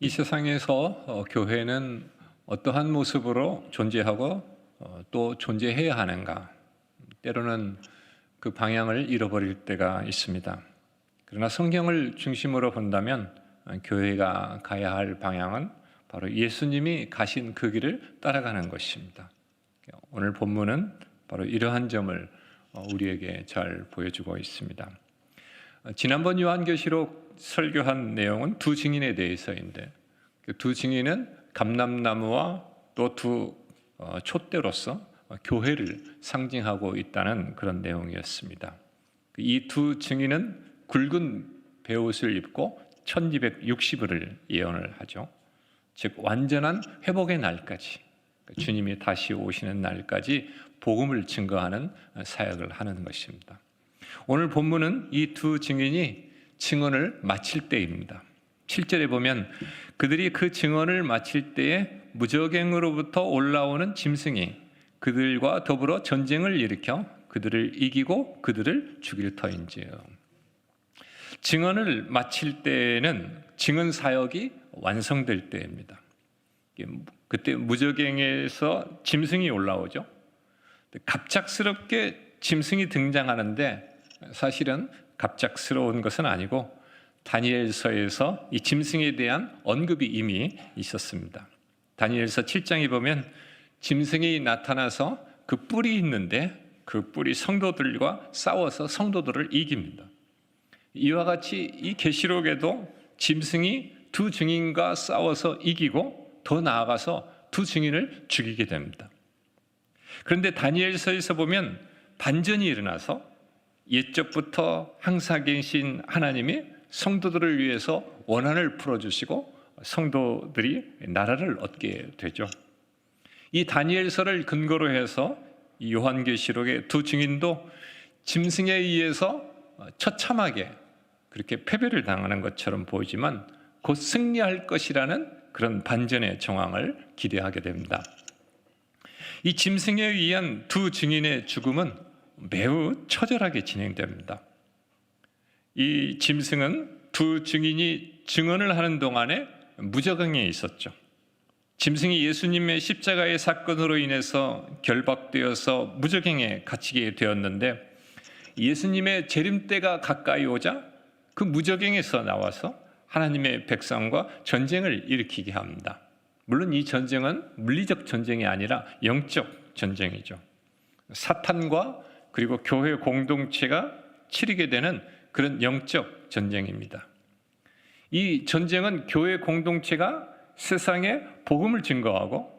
이 세상에서 어, 교회는 어떠한 모습으로 존재하고 어, 또 존재해야 하는가? 때로는 그 방향을 잃어버릴 때가 있습니다. 그러나 성경을 중심으로 본다면 어, 교회가 가야 할 방향은 바로 예수님이 가신 그 길을 따라가는 것입니다. 오늘 본문은 바로 이러한 점을 어, 우리에게 잘 보여주고 있습니다. 어, 지난번 요한계시록 설교한 내용은 두 증인에 대해서인데 그 두 증인은 감람나무와 또 두 촛대로서 어, 교회를 상징하고 있다는 그런 내용이었습니다. 이 두 증인은 굵은 베옷을 입고 1260일을 예언을 하죠. 즉 완전한 회복의 날까지 그러니까 주님이 다시 오시는 날까지 복음을 증거하는 사역을 하는 것입니다. 오늘 본문은 이 두 증인이 증언을 마칠 때입니다. 7절에 보면 그들이 그 증언을 마칠 때에 무적행으로부터 올라오는 짐승이 그들과 더불어 전쟁을 일으켜 그들을 이기고 그들을 죽일 터인지요. 증언을 마칠 때는 증언 사역이 완성될 때입니다. 그때 무적행에서 짐승이 올라오죠. 갑작스럽게 짐승이 등장하는데 사실은 갑작스러운 것은 아니고 다니엘서에서 이 짐승에 대한 언급이 이미 있었습니다. 다니엘서 7장에 보면 짐승이 나타나서 그 뿔이 있는데 그 뿔이 성도들과 싸워서 성도들을 이깁니다. 이와 같이 이 계시록에도 짐승이 두 증인과 싸워서 이기고 더 나아가서 두 증인을 죽이게 됩니다. 그런데 다니엘서에서 보면 반전이 일어나서 옛적부터 항상 계신 하나님이 성도들을 위해서 원한을 풀어주시고 성도들이 나라를 얻게 되죠. 이 다니엘서를 근거로 해서 이 요한계시록의 두 증인도 짐승에 의해서 처참하게 그렇게 패배를 당하는 것처럼 보이지만 곧 승리할 것이라는 그런 반전의 정황을 기대하게 됩니다. 이 짐승에 의한 두 증인의 죽음은 매우 처절하게 진행됩니다. 이 짐승은 두 증인이 증언을 하는 동안에 무적응에 있었죠. 짐승이 예수님의 십자가의 사건으로 인해서 결박되어서 무적행에 갇히게 되었는데 예수님의 재림 때가 가까이 오자 그 무적행에서 나와서 하나님의 백성과 전쟁을 일으키게 합니다. 물론 이 전쟁은 물리적 전쟁이 아니라 영적 전쟁이죠. 사탄과 그리고 교회 공동체가 치르게 되는 그런 영적 전쟁입니다. 이 전쟁은 교회 공동체가 세상에 복음을 증거하고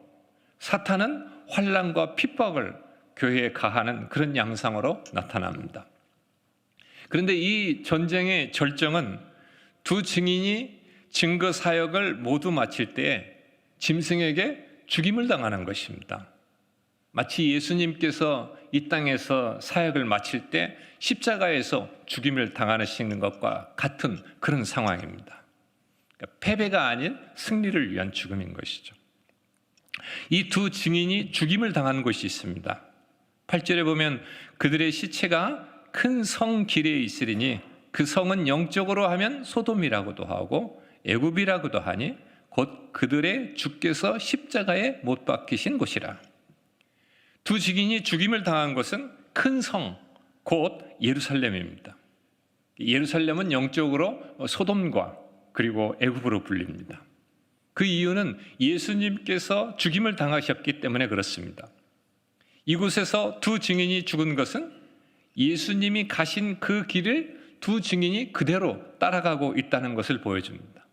사탄은 환란과 핍박을 교회에 가하는 그런 양상으로 나타납니다. 그런데 이 전쟁의 절정은 두 증인이 증거 사역을 모두 마칠 때 짐승에게 죽임을 당하는 것입니다. 마치 예수님께서 이 땅에서 사역을 마칠 때 십자가에서 죽임을 당하시는 것과 같은 그런 상황입니다. 그러니까 패배가 아닌 승리를 위한 죽음인 것이죠. 이 두 증인이 죽임을 당한 곳이 있습니다. 8절에 보면 그들의 시체가 큰 성 길에 있으리니 그 성은 영적으로 하면 소돔이라고도 하고 애굽이라고도 하니 곧 그들의 주께서 십자가에 못 박히신 곳이라. 두 증인이 죽임을 당한 것은 큰 성, 곧 예루살렘입니다. 예루살렘은 영적으로 소돔과 그리고 애굽으로 불립니다. 그 이유는 예수님께서 죽임을 당하셨기 때문에 그렇습니다. 이곳에서 두 증인이 죽은 것은 예수님이 가신 그 길을 두 증인이 그대로 따라가고 있다는 것을 보여줍니다.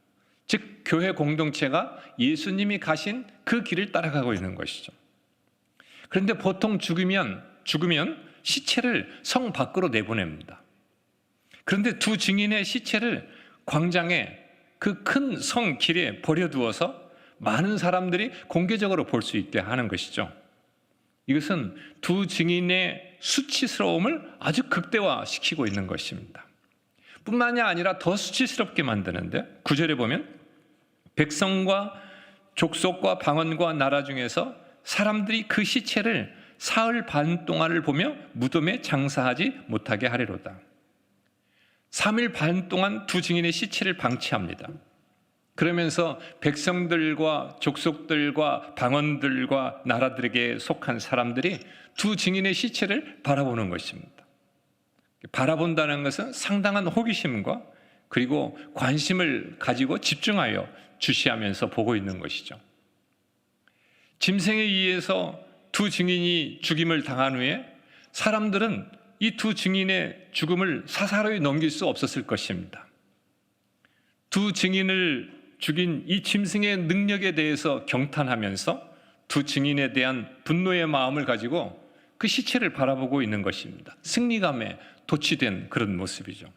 즉, 교회 공동체가 예수님이 가신 그 길을 따라가고 있는 것이죠. 그런데 보통 죽으면, 죽으면 시체를 성 밖으로 내보냅니다. 그런데 두 증인의 시체를 광장에 그 큰 성 길에 버려두어서 많은 사람들이 공개적으로 볼 수 있게 하는 것이죠. 이것은 두 증인의 수치스러움을 아주 극대화시키고 있는 것입니다. 뿐만이 아니라 더 수치스럽게 만드는데 구절에 보면 백성과 족속과 방언과 나라 중에서 사람들이 그 시체를 사흘 반 동안을 보며 무덤에 장사하지 못하게 하리로다. 3일 반 동안 두 증인의 시체를 방치합니다. 그러면서 백성들과 족속들과 방언들과 나라들에게 속한 사람들이 두 증인의 시체를 바라보는 것입니다. 바라본다는 것은 상당한 호기심과 그리고 관심을 가지고 집중하여 주시하면서 보고 있는 것이죠. 짐승에 의해서 두 증인이 죽임을 당한 후에 사람들은 이 두 증인의 죽음을 사사로이 넘길 수 없었을 것입니다. 두 증인을 죽인 이 짐승의 능력에 대해서 경탄하면서 두 증인에 대한 분노의 마음을 가지고 그 시체를 바라보고 있는 것입니다. 승리감에 도취된 그런 모습이죠.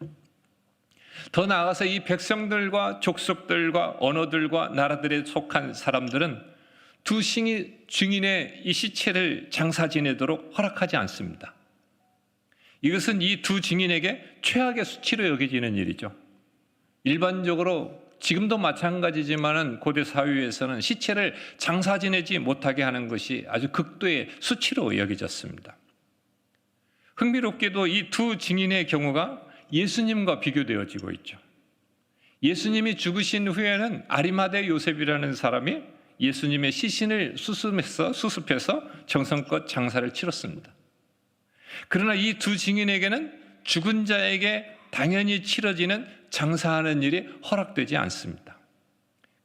더 나아가서 이 백성들과 족속들과 언어들과 나라들에 속한 사람들은 두 증인의 이 시체를 장사 지내도록 허락하지 않습니다. 이것은 이 두 증인에게 최악의 수치로 여겨지는 일이죠. 일반적으로 지금도 마찬가지지만은 고대 사회에서는 시체를 장사 지내지 못하게 하는 것이 아주 극도의 수치로 여겨졌습니다. 흥미롭게도 이 두 증인의 경우가 예수님과 비교되어지고 있죠. 예수님이 죽으신 후에는 아리마대 요셉이라는 사람이 예수님의 시신을 수습해서 수습해서 정성껏 장사를 치렀습니다. 그러나 이 두 증인에게는 죽은 자에게 당연히 치러지는 장사하는 일이 허락되지 않습니다.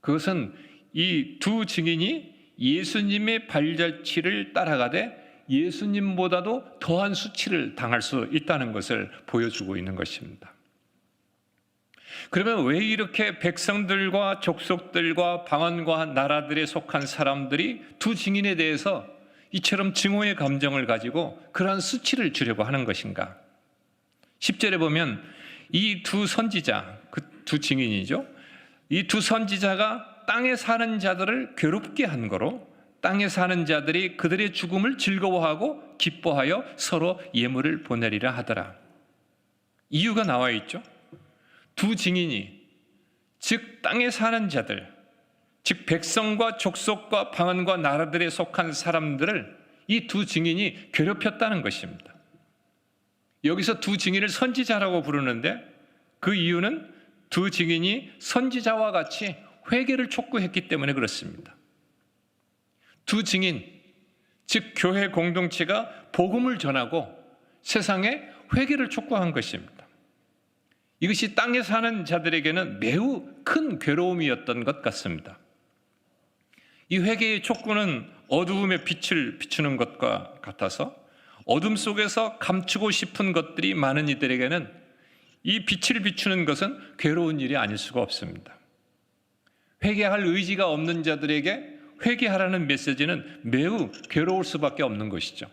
그것은 이 두 증인이 예수님의 발자취를 따라가되 예수님보다도 더한 수치를 당할 수 있다는 것을 보여주고 있는 것입니다. 그러면 왜 이렇게 백성들과 족속들과 방언과 나라들에 속한 사람들이 두 증인에 대해서 이처럼 증오의 감정을 가지고 그러한 수치를 주려고 하는 것인가? 10절에 보면 이 두 선지자, 그 두 증인이죠. 이 두 선지자가 땅에 사는 자들을 괴롭게 한 거로 땅에 사는 자들이 그들의 죽음을 즐거워하고 기뻐하여 서로 예물을 보내리라 하더라. 이유가 나와 있죠. 두 증인이 즉 땅에 사는 자들 즉 백성과 족속과 방언과 나라들에 속한 사람들을 이 두 증인이 괴롭혔다는 것입니다. 여기서 두 증인을 선지자라고 부르는데 그 이유는 두 증인이 선지자와 같이 회개를 촉구했기 때문에 그렇습니다. 두 증인, 즉 교회 공동체가 복음을 전하고 세상에 회개를 촉구한 것입니다. 이것이 땅에 사는 자들에게는 매우 큰 괴로움이었던 것 같습니다. 이 회개의 촉구는 어두움의 빛을 비추는 것과 같아서 어둠 속에서 감추고 싶은 것들이 많은 이들에게는 이 빛을 비추는 것은 괴로운 일이 아닐 수가 없습니다. 회개할 의지가 없는 자들에게 회개하라는 메시지는 매우 괴로울 수밖에 없는 것이죠.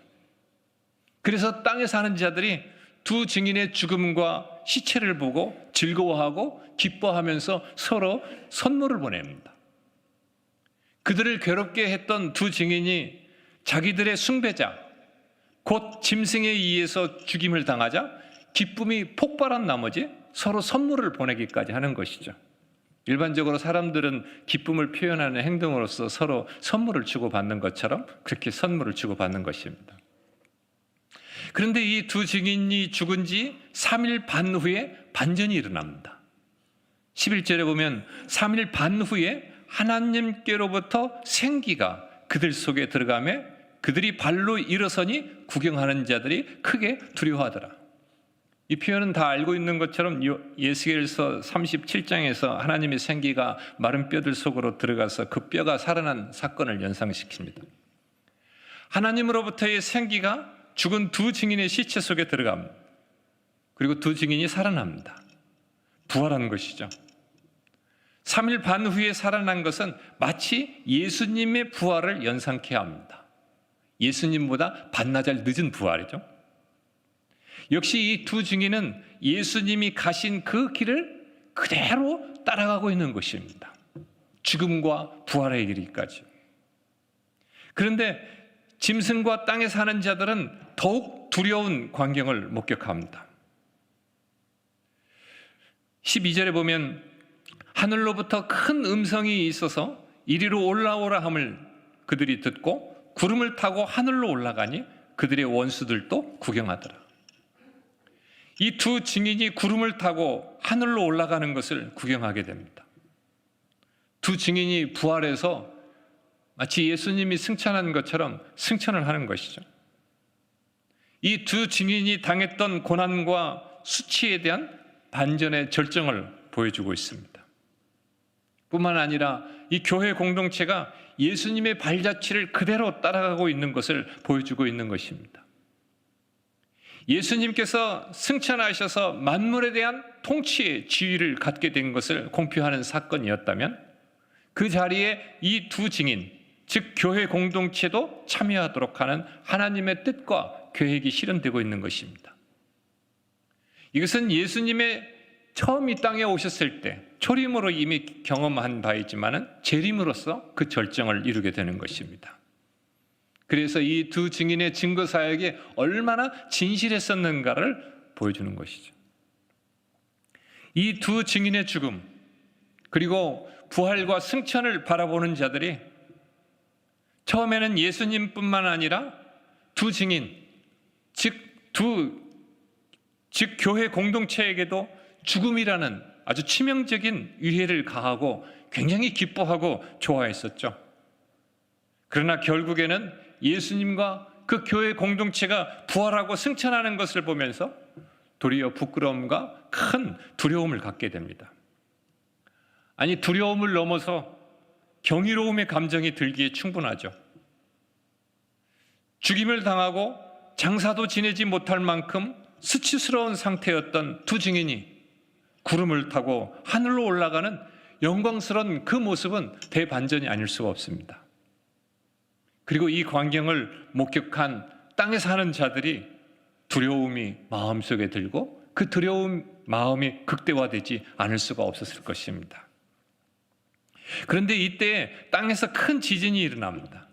그래서 땅에 사는 자들이 두 증인의 죽음과 시체를 보고 즐거워하고 기뻐하면서 서로 선물을 보냅니다. 그들을 괴롭게 했던 두 증인이 자기들의 숭배자, 곧 짐승에 의해서 죽임을 당하자 기쁨이 폭발한 나머지 서로 선물을 보내기까지 하는 것이죠. 일반적으로 사람들은 기쁨을 표현하는 행동으로서 서로 선물을 주고받는 것처럼 그렇게 선물을 주고받는 것입니다. 그런데 이 두 증인이 죽은 지 3일 반 후에 반전이 일어납니다. 11절에 보면 3일 반 후에 하나님께로부터 생기가 그들 속에 들어가며 그들이 발로 일어서니 구경하는 자들이 크게 두려워하더라. 이 표현은 다 알고 있는 것처럼 요- 예스겔서 37장에서 하나님의 생기가 마른 뼈들 속으로 들어가서 그 뼈가 살아난 사건을 연상시킵니다. 하나님으로부터의 생기가 죽은 두 증인의 시체 속에 들어갑니다. 그리고 두 증인이 살아납니다. 부활한 것이죠. 3일 반 후에 살아난 것은 마치 예수님의 부활을 연상케 합니다. 예수님보다 반나절 늦은 부활이죠. 역시 이 두 증인은 예수님이 가신 그 길을 그대로 따라가고 있는 것입니다. 죽음과 부활의 길이까지. 그런데 짐승과 땅에 사는 자들은 더욱 두려운 광경을 목격합니다. 12절에 보면 하늘로부터 큰 음성이 있어서 이리로 올라오라 함을 그들이 듣고 구름을 타고 하늘로 올라가니 그들의 원수들도 구경하더라. 이 두 증인이 구름을 타고 하늘로 올라가는 것을 구경하게 됩니다. 두 증인이 부활해서 마치 예수님이 승천한 것처럼 승천을 하는 것이죠. 이 두 증인이 당했던 고난과 수치에 대한 반전의 절정을 보여주고 있습니다. 뿐만 아니라 이 교회 공동체가 예수님의 발자취를 그대로 따라가고 있는 것을 보여주고 있는 것입니다. 예수님께서 승천하셔서 만물에 대한 통치의 지위를 갖게 된 것을 공표하는 사건이었다면 그 자리에 이 두 증인, 즉 교회 공동체도 참여하도록 하는 하나님의 뜻과 계획이 실현되고 있는 것입니다. 이것은 예수님의 처음 이 땅에 오셨을 때 초림으로 이미 경험한 바이지만은 재림으로서 그 절정을 이루게 되는 것입니다. 그래서 이 두 증인의 증거 사역이 얼마나 진실했었는가를 보여주는 것이죠. 이 두 증인의 죽음 그리고 부활과 승천을 바라보는 자들이 처음에는 예수님뿐만 아니라 두 증인 즉 두 즉 교회 공동체에게도 죽음이라는 아주 치명적인 위해를 가하고 굉장히 기뻐하고 좋아했었죠. 그러나 결국에는 예수님과 그 교회 공동체가 부활하고 승천하는 것을 보면서 도리어 부끄러움과 큰 두려움을 갖게 됩니다. 아니, 두려움을 넘어서 경이로움의 감정이 들기에 충분하죠. 죽임을 당하고 장사도 지내지 못할 만큼 수치스러운 상태였던 두 증인이 구름을 타고 하늘로 올라가는 영광스러운 그 모습은 대반전이 아닐 수가 없습니다. 그리고 이 광경을 목격한 땅에 사는 자들이 두려움이 마음속에 들고 그 두려움 마음이 극대화되지 않을 수가 없었을 것입니다. 그런데 이때 땅에서 큰 지진이 일어납니다.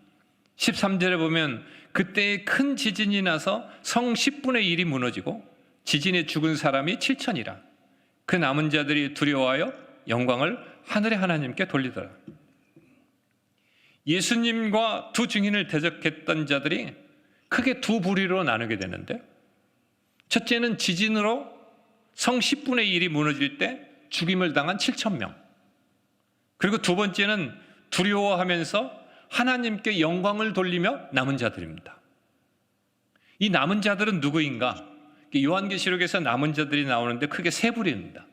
13절에 보면 그때 큰 지진이 나서 성 10분의 1이 무너지고 지진에 죽은 사람이 7천이라. 그 남은 자들이 두려워하여 영광을 하늘의 하나님께 돌리더라. 예수님과 두 증인을 대적했던 자들이 크게 두 부리로 나누게 되는데 첫째는 지진으로 성 10분의 1이 무너질 때 죽임을 당한 7천 명. 그리고 두 번째는 두려워하면서 하나님께 영광을 돌리며 남은 자들입니다. 이 남은 자들은 누구인가? 요한계시록에서 남은 자들이 나오는데 크게 세 부류입니다.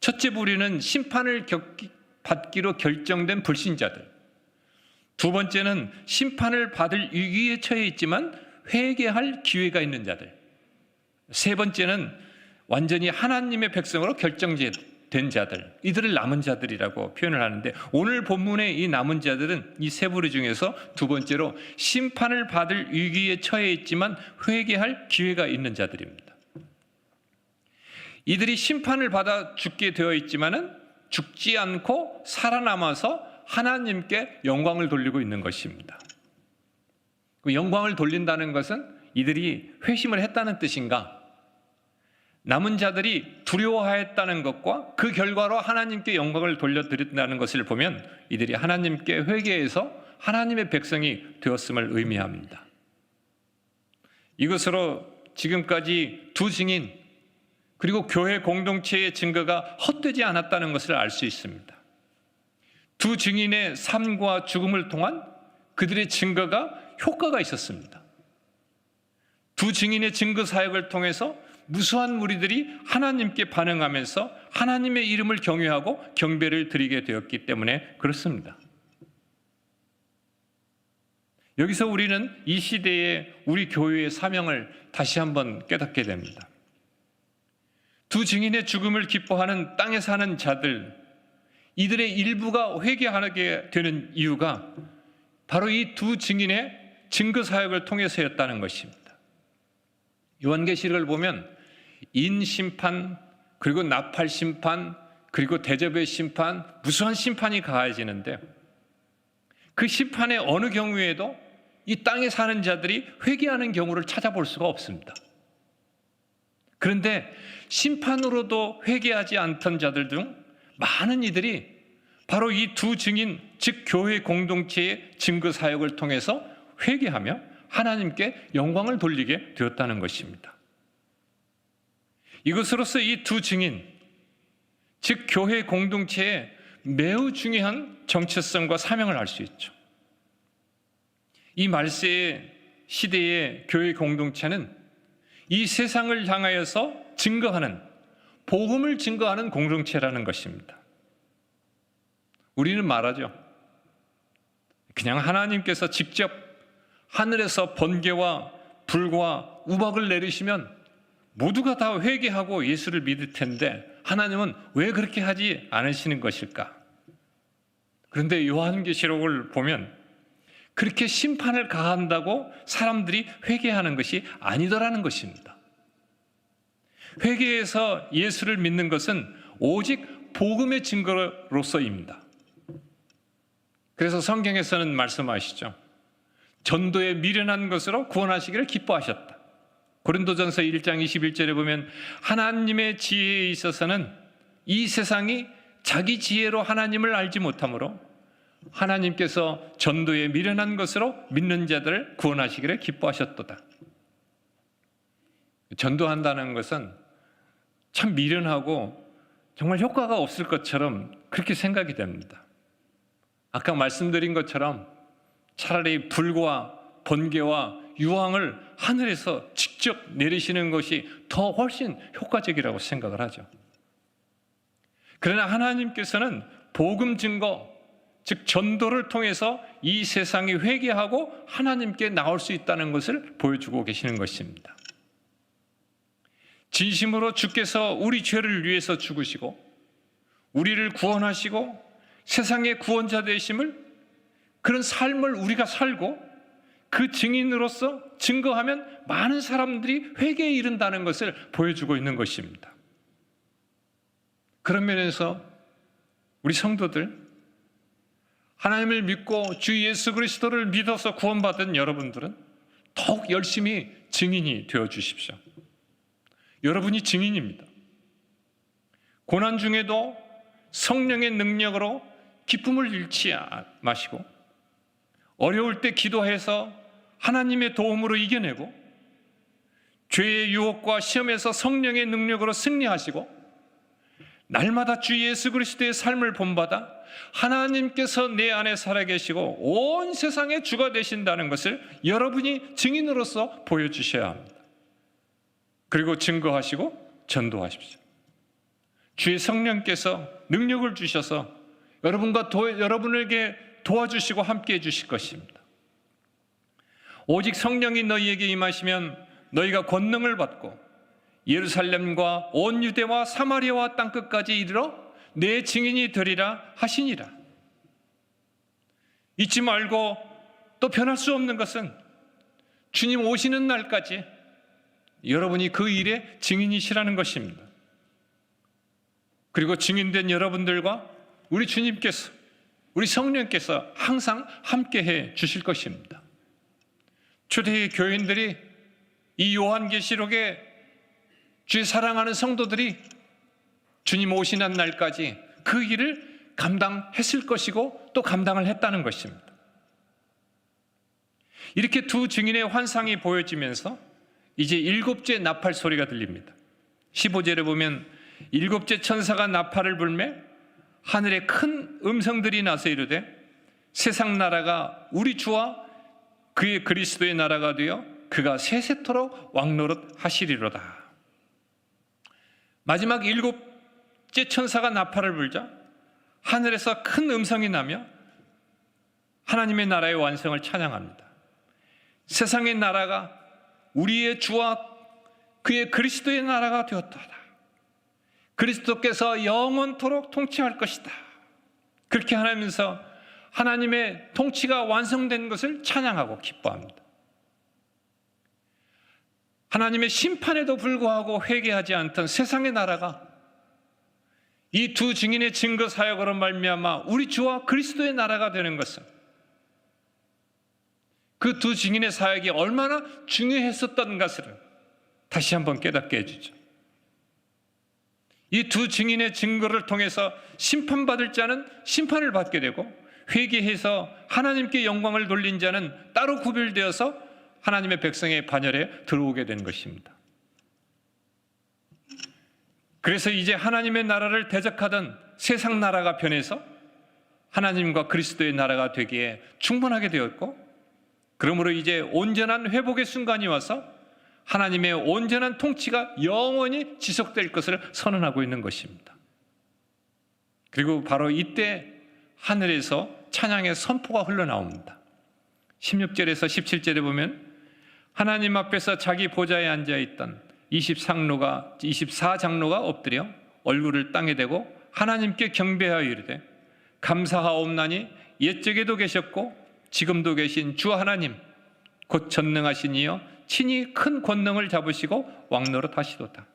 첫째 부류는 심판을 겪기, 받기로 결정된 불신자들. 두 번째는 심판을 받을 위기에 처해 있지만 회개할 기회가 있는 자들. 세 번째는 완전히 하나님의 백성으로 결정된 자들. 이들을 남은 자들이라고 표현을 하는데 오늘 본문의 이 남은 자들은 이 세 부류 중에서 두 번째로 심판을 받을 위기에 처해 있지만 회개할 기회가 있는 자들입니다. 이들이 심판을 받아 죽게 되어 있지만은 죽지 않고 살아남아서 하나님께 영광을 돌리고 있는 것입니다. 그 영광을 돌린다는 것은 이들이 회심을 했다는 뜻인가? 남은 자들이 두려워하였다는 것과 그 결과로 하나님께 영광을 돌려드린다는 것을 보면 이들이 하나님께 회개해서 하나님의 백성이 되었음을 의미합니다. 이것으로 지금까지 두 증인 그리고 교회 공동체의 증거가 헛되지 않았다는 것을 알 수 있습니다. 두 증인의 삶과 죽음을 통한 그들의 증거가 효과가 있었습니다. 두 증인의 증거 사역을 통해서 무수한 무리들이 하나님께 반응하면서 하나님의 이름을 경외하고 경배를 드리게 되었기 때문에 그렇습니다. 여기서 우리는 이 시대의 우리 교회의 사명을 다시 한번 깨닫게 됩니다. 두 증인의 죽음을 기뻐하는 땅에 사는 자들, 이들의 일부가 회개하게 되는 이유가 바로 이 두 증인의 증거 사역을 통해서였다는 것입니다. 요한계시록을 보면 인 심판 그리고 나팔 심판 그리고 대접의 심판 무수한 심판이 가해지는데 그 심판의 어느 경우에도 이 땅에 사는 자들이 회개하는 경우를 찾아볼 수가 없습니다. 그런데 심판으로도 회개하지 않던 자들 중 많은 이들이 바로 이 두 증인, 즉 교회 공동체의 증거 사역을 통해서 회개하며 하나님께 영광을 돌리게 되었다는 것입니다. 이것으로서 이 두 증인, 즉 교회 공동체에 매우 중요한 정체성과 사명을 알 수 있죠. 이 말세의 시대의 교회 공동체는 이 세상을 향하여서 증거하는 복음을 증거하는 공동체라는 것입니다. 우리는 말하죠. 그냥 하나님께서 직접 하늘에서 번개와 불과 우박을 내리시면 모두가 다 회개하고 예수를 믿을 텐데 하나님은 왜 그렇게 하지 않으시는 것일까? 그런데 요한계시록을 보면 그렇게 심판을 가한다고 사람들이 회개하는 것이 아니더라는 것입니다. 회개해서 예수를 믿는 것은 오직 복음의 증거로서입니다. 그래서 성경에서는 말씀하시죠. 전도에 미련한 것으로 구원하시기를 기뻐하셨다. 고린도전서 1장 21절에 보면 하나님의 지혜에 있어서는 이 세상이 자기 지혜로 하나님을 알지 못하므로 하나님께서 전도에 미련한 것으로 믿는 자들을 구원하시기를 기뻐하셨도다. 전도한다는 것은 참 미련하고 정말 효과가 없을 것처럼 그렇게 생각이 됩니다. 아까 말씀드린 것처럼 차라리 불과 번개와 유황을 하늘에서 직접 내리시는 것이 더 훨씬 효과적이라고 생각을 하죠. 그러나 하나님께서는 복음 증거, 즉 전도를 통해서 이 세상이 회개하고 하나님께 나올 수 있다는 것을 보여주고 계시는 것입니다. 진심으로 주께서 우리 죄를 위해서 죽으시고 우리를 구원하시고 세상의 구원자 되심을 그런 삶을 우리가 살고 그 증인으로서 증거하면 많은 사람들이 회개에 이른다는 것을 보여주고 있는 것입니다. 그런 면에서 우리 성도들 하나님을 믿고 주 예수 그리스도를 믿어서 구원받은 여러분들은 더욱 열심히 증인이 되어 주십시오. 여러분이 증인입니다. 고난 중에도 성령의 능력으로 기쁨을 잃지 마시고 어려울 때 기도해서 하나님의 도움으로 이겨내고 죄의 유혹과 시험에서 성령의 능력으로 승리하시고 날마다 주 예수 그리스도의 삶을 본받아 하나님께서 내 안에 살아계시고 온 세상의 주가 되신다는 것을 여러분이 증인으로서 보여주셔야 합니다. 그리고 증거하시고 전도하십시오. 주의 성령께서 능력을 주셔서 여러분과 도, 여러분에게 도와주시고 함께 해주실 것입니다. 오직 성령이 너희에게 임하시면 너희가 권능을 받고 예루살렘과 온 유대와 사마리아와 땅 끝까지 이르러 내 증인이 되리라 하시니라. 잊지 말고 또 변할 수 없는 것은 주님 오시는 날까지 여러분이 그 일의 증인이시라는 것입니다. 그리고 증인된 여러분들과 우리 주님께서 우리 성령께서 항상 함께 해 주실 것입니다. 초대의 교인들이 이 요한계시록에 주의 사랑하는 성도들이 주님 오시는 날까지 그 일을 감당했을 것이고 또 감당을 했다는 것입니다. 이렇게 두 증인의 환상이 보여지면서 이제 일곱째 나팔 소리가 들립니다. 15절에 보면 일곱째 천사가 나팔을 불매 하늘에 큰 음성들이 나서 이르되 세상 나라가 우리 주와 그의 그리스도의 나라가 되어 그가 세세토록 왕노릇 하시리로다. 마지막 일곱째 천사가 나팔을 불자 하늘에서 큰 음성이 나며 하나님의 나라의 완성을 찬양합니다. 세상의 나라가 우리의 주와 그의 그리스도의 나라가 되었다. 그리스도께서 영원토록 통치할 것이다. 그렇게 하면서 하나님의 통치가 완성된 것을 찬양하고 기뻐합니다. 하나님의 심판에도 불구하고 회개하지 않던 세상의 나라가 이 두 증인의 증거 사역으로 말미암아 우리 주와 그리스도의 나라가 되는 것은 그 두 증인의 사역이 얼마나 중요했었던 것을 다시 한번 깨닫게 해주죠. 이 두 증인의 증거를 통해서 심판받을 자는 심판을 받게 되고 회개해서 하나님께 영광을 돌린 자는 따로 구별되어서 하나님의 백성의 반열에 들어오게 된 것입니다. 그래서 이제 하나님의 나라를 대적하던 세상 나라가 변해서 하나님과 그리스도의 나라가 되기에 충분하게 되었고 그러므로 이제 온전한 회복의 순간이 와서 하나님의 온전한 통치가 영원히 지속될 것을 선언하고 있는 것입니다. 그리고 바로 이때 하늘에서 찬양의 선포가 흘러나옵니다. 16절에서 17절에 보면 하나님 앞에서 자기 보좌에 앉아 있던 23장로가 24장로가 엎드려 얼굴을 땅에 대고 하나님께 경배하여 이르되 감사하옵나니 옛적에도 계셨고 지금도 계신 주 하나님 곧 전능하신 이여 친히 큰 권능을 잡으시고 왕노릇 하시도다.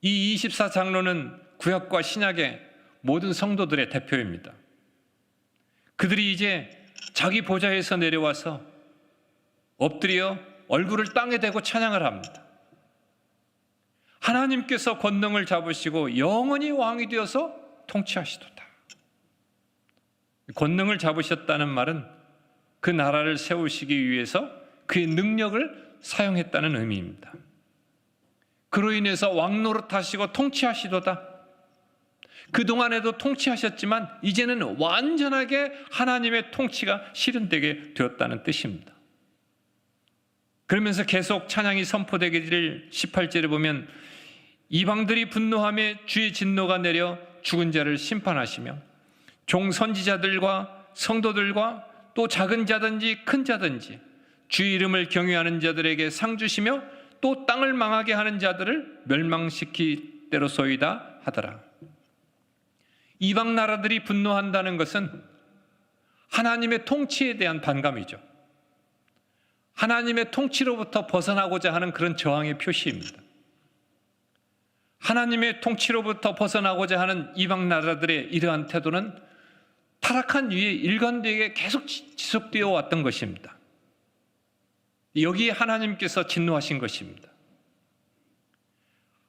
이 24장로는 구약과 신약의 모든 성도들의 대표입니다. 그들이 이제 자기 보좌에서 내려와서 엎드려 얼굴을 땅에 대고 찬양을 합니다. 하나님께서 권능을 잡으시고 영원히 왕이 되어서 통치하시도다. 권능을 잡으셨다는 말은 그 나라를 세우시기 위해서 그의 능력을 사용했다는 의미입니다. 그로 인해서 왕노릇 하시고 통치하시도다. 그동안에도 통치하셨지만 이제는 완전하게 하나님의 통치가 실현되게 되었다는 뜻입니다. 그러면서 계속 찬양이 선포되기를 18절에 보면 이방들이 분노함에 주의 진노가 내려 죽은 자를 심판하시며 종 선지자들과 성도들과 또 작은 자든지 큰 자든지 주 이름을 경외하는 자들에게 상 주시며 또 땅을 망하게 하는 자들을 멸망시킬 때로소이다 하더라. 이방 나라들이 분노한다는 것은 하나님의 통치에 대한 반감이죠. 하나님의 통치로부터 벗어나고자 하는 그런 저항의 표시입니다. 하나님의 통치로부터 벗어나고자 하는 이방 나라들의 이러한 태도는 타락한 위에 일관되게 계속 지속되어 왔던 것입니다. 여기에 하나님께서 진노하신 것입니다.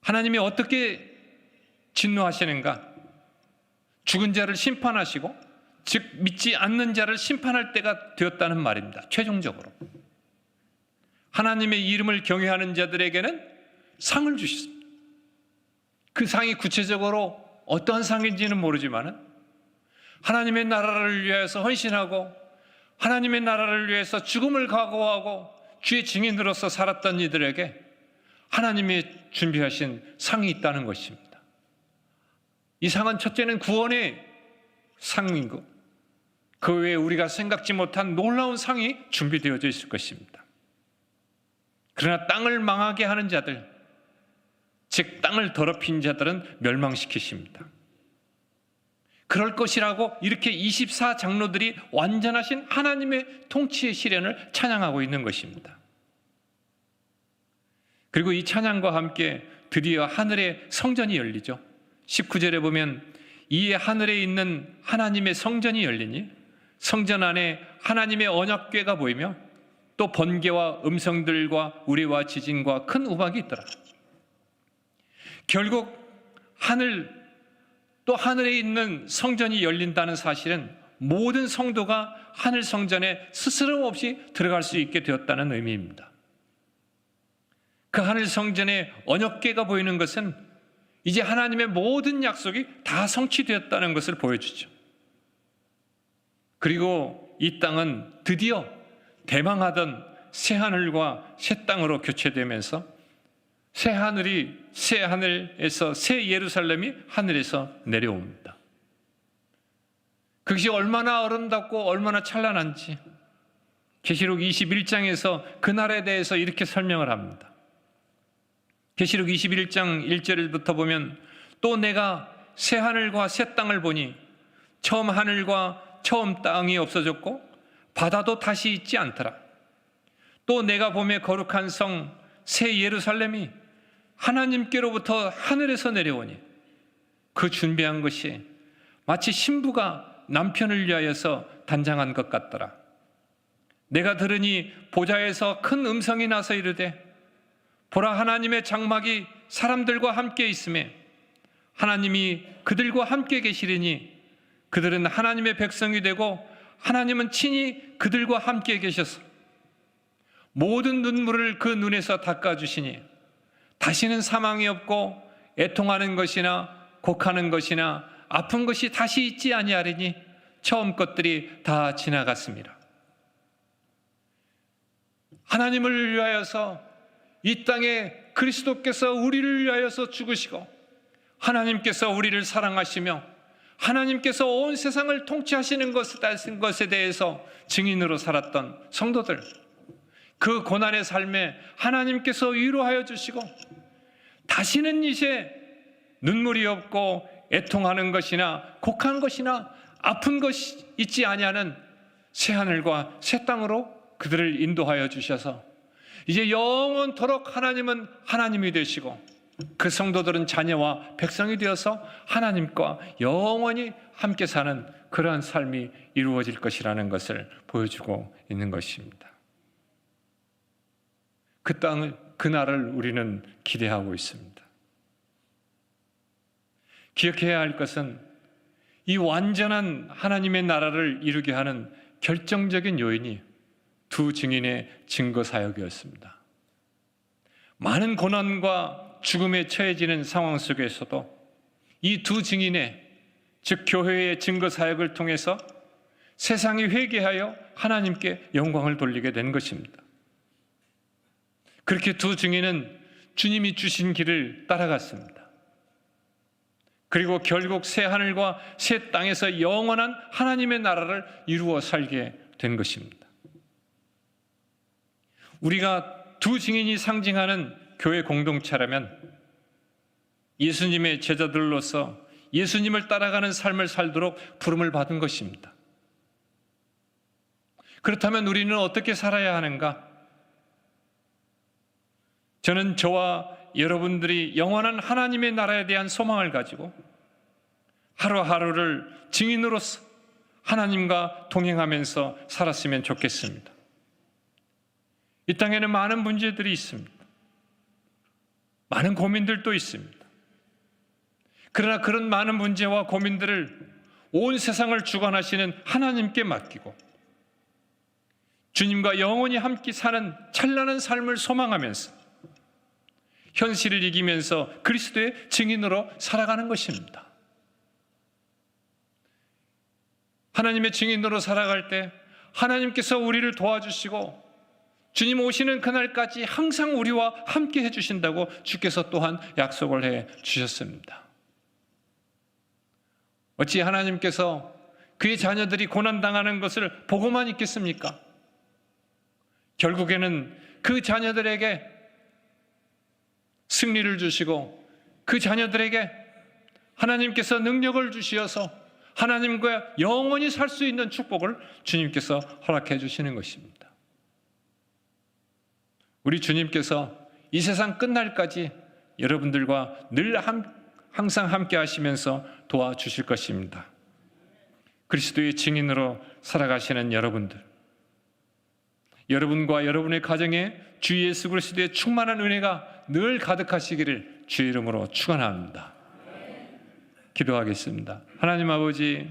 하나님이 어떻게 진노하시는가? 죽은 자를 심판하시고, 즉, 믿지 않는 자를 심판할 때가 되었다는 말입니다. 최종적으로. 하나님의 이름을 경외하는 자들에게는 상을 주셨습니다. 그 상이 구체적으로 어떠한 상인지는 모르지만 하나님의 나라를 위해서 헌신하고 하나님의 나라를 위해서 죽음을 각오하고 주의 증인으로서 살았던 이들에게 하나님이 준비하신 상이 있다는 것입니다. 이 상은 첫째는 구원의 상이고 그 외에 우리가 생각지 못한 놀라운 상이 준비되어져 있을 것입니다. 그러나 땅을 망하게 하는 자들, 즉 땅을 더럽힌 자들은 멸망시키십니다. 그럴 것이라고 이렇게 24 장로들이 완전하신 하나님의 통치의 실현을 찬양하고 있는 것입니다. 그리고 이 찬양과 함께 드디어 하늘의 성전이 열리죠. 19절에 보면 이에 하늘에 있는 하나님의 성전이 열리니 성전 안에 하나님의 언약궤가 보이며 또 번개와 음성들과 우레와 지진과 큰 우박이 있더라. 결국 하늘 또 하늘에 있는 성전이 열린다는 사실은 모든 성도가 하늘 성전에 스스럼 없이 들어갈 수 있게 되었다는 의미입니다. 그 하늘 성전에 언약궤가 보이는 것은 이제 하나님의 모든 약속이 다 성취되었다는 것을 보여주죠. 그리고 이 땅은 드디어 대망하던 새 하늘과 새 땅으로 교체되면서 새 하늘이 새 하늘에서 새 예루살렘이 하늘에서 내려옵니다. 그것이 얼마나 아름답고 얼마나 찬란한지 계시록 21장에서 그날에 대해서 이렇게 설명을 합니다. 계시록 21장 1절부터 보면 또 내가 새 하늘과 새 땅을 보니 처음 하늘과 처음 땅이 없어졌고 바다도 다시 있지 않더라. 또 내가 봄에 거룩한 성 새 예루살렘이 하나님께로부터 하늘에서 내려오니 그 준비한 것이 마치 신부가 남편을 위하여서 단장한 것 같더라. 내가 들으니 보좌에서 큰 음성이 나서 이르되 보라 하나님의 장막이 사람들과 함께 있음에 하나님이 그들과 함께 계시리니 그들은 하나님의 백성이 되고 하나님은 친히 그들과 함께 계셔서 모든 눈물을 그 눈에서 닦아 주시니 다시는 사망이 없고 애통하는 것이나 곡하는 것이나 아픈 것이 다시 있지 아니하리니 처음 것들이 다 지나갔습니다. 하나님을 위하여서 이 땅에 그리스도께서 우리를 위하여서 죽으시고 하나님께서 우리를 사랑하시며 하나님께서 온 세상을 통치하시는 것에 대해서 증인으로 살았던 성도들 그 고난의 삶에 하나님께서 위로하여 주시고 다시는 이제 눈물이 없고 애통하는 것이나 곡한 것이나 아픈 것이 있지 아니하는 새 하늘과 새 땅으로 그들을 인도하여 주셔서 이제 영원토록 하나님은 하나님이 되시고 그 성도들은 자녀와 백성이 되어서 하나님과 영원히 함께 사는 그러한 삶이 이루어질 것이라는 것을 보여주고 있는 것입니다. 그 땅을 그 날을 우리는 기대하고 있습니다. 기억해야 할 것은 이 완전한 하나님의 나라를 이루게 하는 결정적인 요인이 두 증인의 증거 사역이었습니다. 많은 고난과 죽음에 처해지는 상황 속에서도 이 두 증인의 즉 교회의 증거 사역을 통해서 세상이 회개하여 하나님께 영광을 돌리게 된 것입니다. 그렇게 두 증인은 주님이 주신 길을 따라갔습니다. 그리고 결국 새 하늘과 새 땅에서 영원한 하나님의 나라를 이루어 살게 된 것입니다. 우리가 두 증인이 상징하는 교회 공동체라면 예수님의 제자들로서 예수님을 따라가는 삶을 살도록 부름을 받은 것입니다. 그렇다면 우리는 어떻게 살아야 하는가? 저는 저와 여러분들이 영원한 하나님의 나라에 대한 소망을 가지고 하루하루를 증인으로서 하나님과 동행하면서 살았으면 좋겠습니다. 이 땅에는 많은 문제들이 있습니다. 많은 고민들도 있습니다. 그러나 그런 많은 문제와 고민들을 온 세상을 주관하시는 하나님께 맡기고 주님과 영원히 함께 사는 찬란한 삶을 소망하면서 현실을 이기면서 그리스도의 증인으로 살아가는 것입니다. 하나님의 증인으로 살아갈 때 하나님께서 우리를 도와주시고 주님 오시는 그날까지 항상 우리와 함께 해주신다고 주께서 또한 약속을 해 주셨습니다. 어찌 하나님께서 그의 자녀들이 고난당하는 것을 보고만 있겠습니까? 결국에는 그 자녀들에게 승리를 주시고 그 자녀들에게 하나님께서 능력을 주시어서 하나님과 영원히 살 수 있는 축복을 주님께서 허락해 주시는 것입니다. 우리 주님께서 이 세상 끝날까지 여러분들과 늘 함, 항상 함께 하시면서 도와주실 것입니다. 그리스도의 증인으로 살아가시는 여러분들, 여러분과 여러분의 가정에 주 예수 그리스도의 충만한 은혜가 늘 가득하시기를 주의 이름으로 축원합니다. 기도하겠습니다. 하나님 아버지